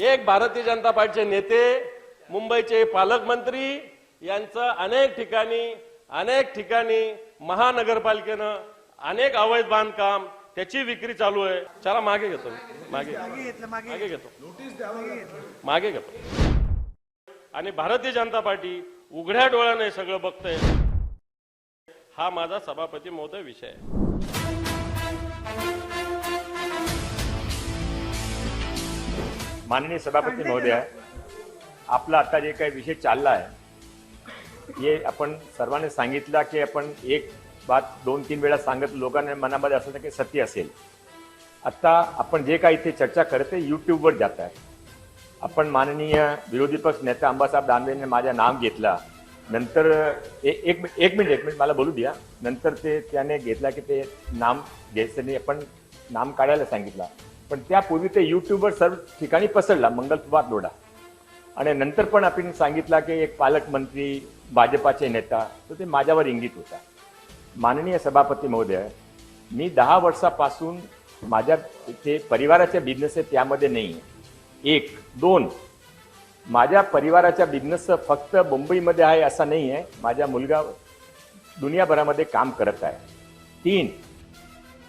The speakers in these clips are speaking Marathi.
एक भारतीय जनता पार्टीचे नेते मुंबईचे पालकमंत्री यांचं अनेक ठिकाणी अनेक ठिकाणी महानगरपालिकेनं अनेक अवैध बांधकाम त्याची विक्री चालू आहे. चला मागे घेतो. मागे घेतो. मागे घेतो. मागे घेतो. आणि भारतीय जनता पार्टी उघड्या डोळ्याने सगळं बघतंय. हा माझा सभापती महोदय विषय आहे. माननीय सभापती महोदय आपला आता जे काही विषय चालला आहे हे आपण सर्वांनी सांगितलं की आपण एक बात दोन तीन वेळा सांगत लोकांना मनामध्ये असं की सत्य असेल. आता आपण जे काही इथे चर्चा करत आहे युट्यूबवर जात आहे. आपण माननीय विरोधी पक्ष नेता अंबासाहेब दानवेने माझं नाव घेतला. नंतर ए- एक मिनिट एक मिनिट मला बोलू द्या. नंतर ते त्याने घेतला की ते नाम घ्यायचं आपण नाम काढायला सांगितलं. पण त्यापूर्वी ते युट्यूबवर सर्व ठिकाणी पसरला मंगलप्रभात लोढा आणि नंतर पण आपण सांगितला की एक पालकमंत्री भाजपाचे नेता तर ते माझ्यावर इंगित होता. माननीय सभापती महोदय मी दहा वर्षापासून माझ्या ते परिवाराच्या बिझनेस आहे त्यामध्ये नाही. आहे एक दोन माझ्या परिवाराच्या बिझनेस फक्त मुंबईमध्ये आहे असा नाही आहे. माझा मुलगा दुनियाभरामध्ये काम करत आहे. तीन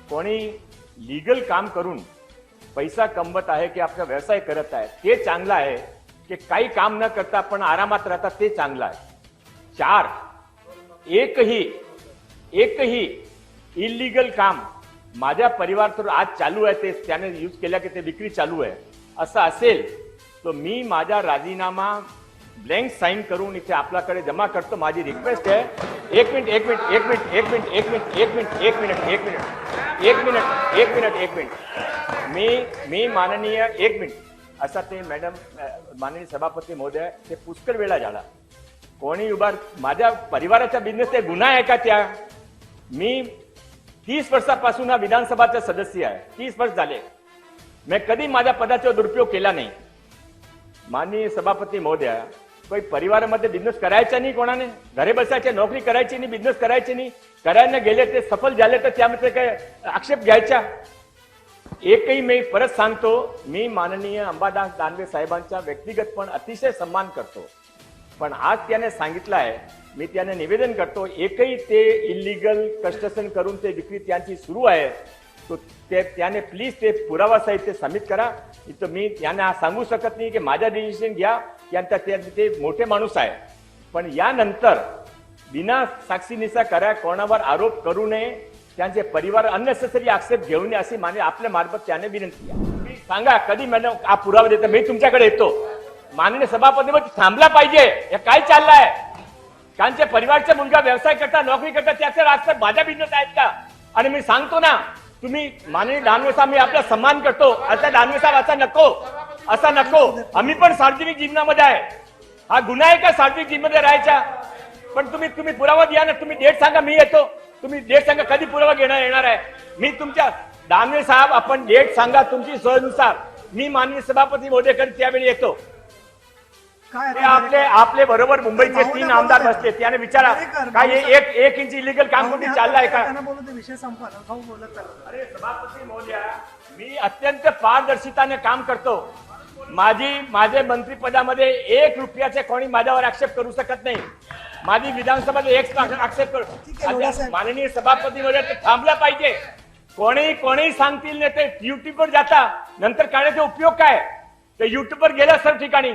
कोणी लिगल काम करून पैसा कमवत आहे की आपला व्यवसाय करत आहे ते चांगलं आहे. की काही काम न करता आपण आरामात राहतात ते चांगलं आहे. चार एकही एकही इलिगल काम माझ्या परिवार तर आज चालू आहे ते त्याने यूज केल्या की ते विक्री चालू आहे. असं असेल तर मी माझा राजीनामा ब्लँक साईन करून इथे आपल्याकडे जमा करतो. माझी रिक्वेस्ट आहे एक मिनिट एक मिनिट एक मिनिट एक मिनिट एक मिनिट एक मिनिट एक मिनिट एक मिनिट एक मिनिट एक मिनिट एक मिनिट. मी मी माननीय एक मिनिट. असा ते मॅडम माननीय सभापती महोदय ते पुष्कळ वेळा झाला. कोणी उभा माझ्या परिवाराचा बिझनेस ते गुन्हा आहे का त्या? मी तीस वर्षापासून हा विधानसभाचा सदस्य आहे. तीस वर्ष झाले. मी कधी माझ्या पदाचा दुरुपयोग केला नाही. माननीय सभापती महोदया काही परिवारामध्ये बिझनेस करायचा नाही कोणाने? घरे बसायचे नोकरी करायची नाही बिझनेस करायची नाही. करायला गेले ते सफल झाले तर त्यामध्ये काय आक्षेप घ्यायचा? एकही मी परत सांगतो मी माननीय अंबादास दानवे साहेबांचा व्यक्तिगत पण अतिशय सन्मान करतो. पण आज त्याने सांगितलं आहे मी त्याने निवेदन करतो एकही ते इलिगल कन्स्ट्रक्शन करून ते विक्री त्यांची सुरू आहे तो ते त्याने प्लीज ते पुरावा साहित्य सबमिट करा. इथं मी त्यांना सांगू शकत नाही की माझ्या डिसिजन घ्या त्यांचा ते ते मोठे माणूस आहे. पण यानंतर बिना साक्षीनिसा करा कोणावर आरोप करू नये त्यांचे परिवार अननेसेसरी आक्षेप घेऊ नये अशी माने आपल्या मार्फत त्याने विनंती आहे तुम्ही सांगा कधी मॅडम हा पुरावा देतो? मी तुमच्याकडे येतो. माननीय सभापती मग थांबला पाहिजे. हे काय चाललंय? त्यांच्या परिवारचा मुलगा व्यवसाय करता नोकरी करता त्याचे आक्षेप माझ्या बिझनेस आहेत का? आणि मी सांगतो ना तुम्ही माननीय दानवे साहेब मी आपला सन्मान करतो. आता दानवे साहेब असा नको. असा नको. आम्ही पण सार्वजनिक जीवनामध्ये आहे. हा गुन्हा आहे का सार्वजनिक जीवनामध्ये राहायचा? पण तुम्ही तुम्ही पुरावा द्या ना. तुम्ही डेट सांगा मी येतो. तुम्ही डेट सांगा कधी पुरावा घेणार येणार आहे? मी तुमच्या दानवे साहेब आपण डेट सांगा तुमची सोयीनुसार. मी माननीय सभापती महोदयकडे त्यावेळी येतो. ते आपले आपले बरोबर मुंबईचे तीन आमदार बसले त्याने विचारा काय हे एक एक इंच इलिगल काम कुठे चाललंय का? त्यांना बोलू ते विषय संपला भाऊ बोलत चालला अरे सभापती महोदया मी अत्यंत पारदर्शिताने काम करतो. माझी माझे मंत्रिपदामध्ये एक रुपयाचे कोणी माझ्यावर आक्षेप करू शकत नाही. माझी विधानसभेत एक आक्षेप करू. माननीय सभापती ते थांबलं पाहिजे. कोणी कोणी सांगतील नाही ते युट्यूबवर जाता. नंतर काढायचा उपयोग काय? ते युट्यूबवर गेल्या सर्व ठिकाणी.